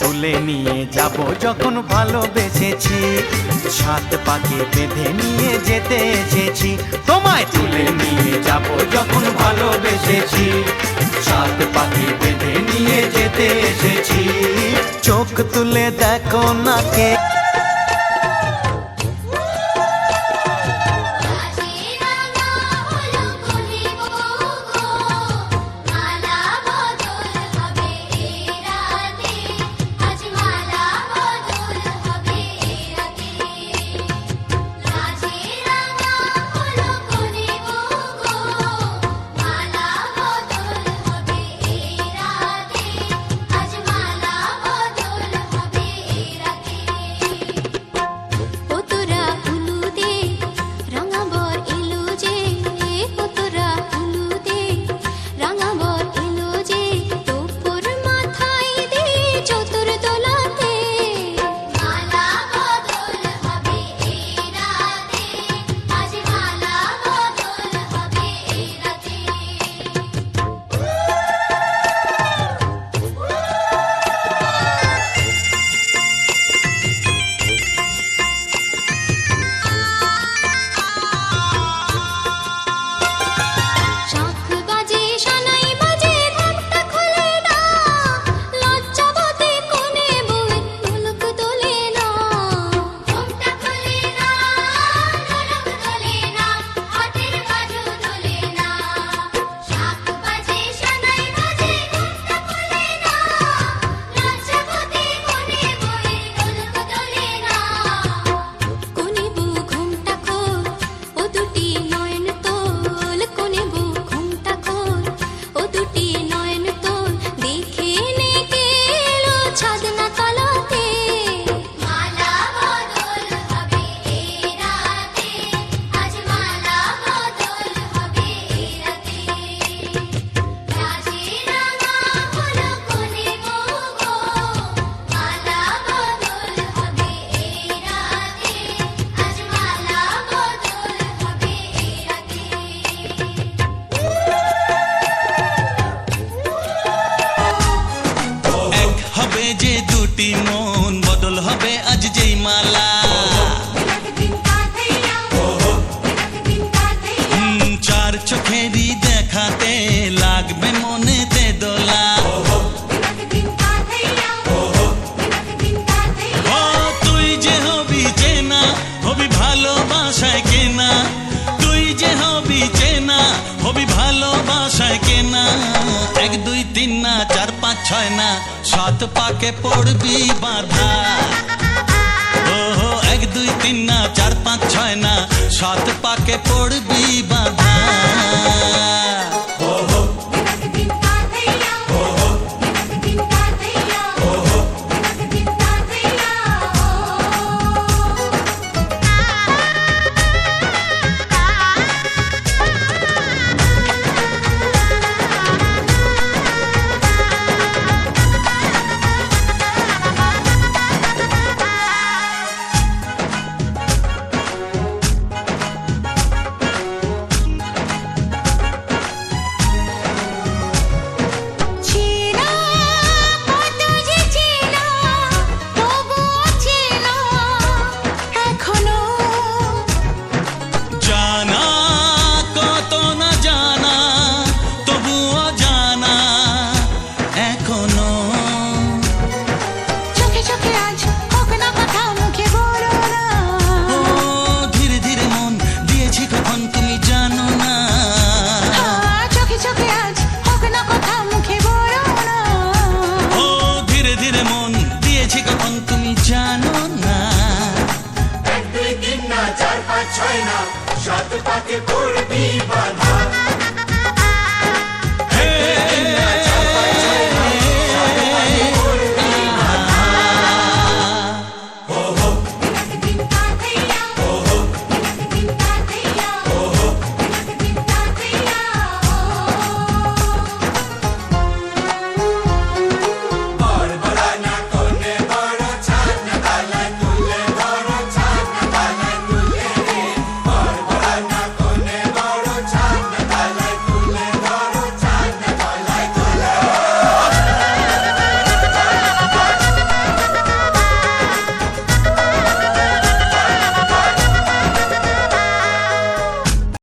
তুলে নিয়ে যাব যখন ভালোবেসেছি। সাত পাকে বেঁধে নিয়ে যেতে এসেছি। তোমায় তুলে নিয়ে যাব যখন ভালোবেসেছি। সাত পাকে বেঁধে নিয়ে যেতে এসেছি। চোখ তুলে দেখো না কে যে মন বদল হবে আজ যেই মালা। চার চোখেরই দেখাতে লাগবে মনেতে দোলা। তুই যে চেনা, হবি ভালোবাসায় কেনা। তুই যে চেনা, হবি ভালোবাসায় কেনা। এক, দুই, তিন, না ছয় না, সাত পাকে পড়বি বাধা। ও এক, দুই, তিন না, চার, পাঁচ, ছয় না, সাত পাকে পড়বি জানো না। এক দুই তিন না চার পাঁচ ছয় না সাত পাকে পড়বি বা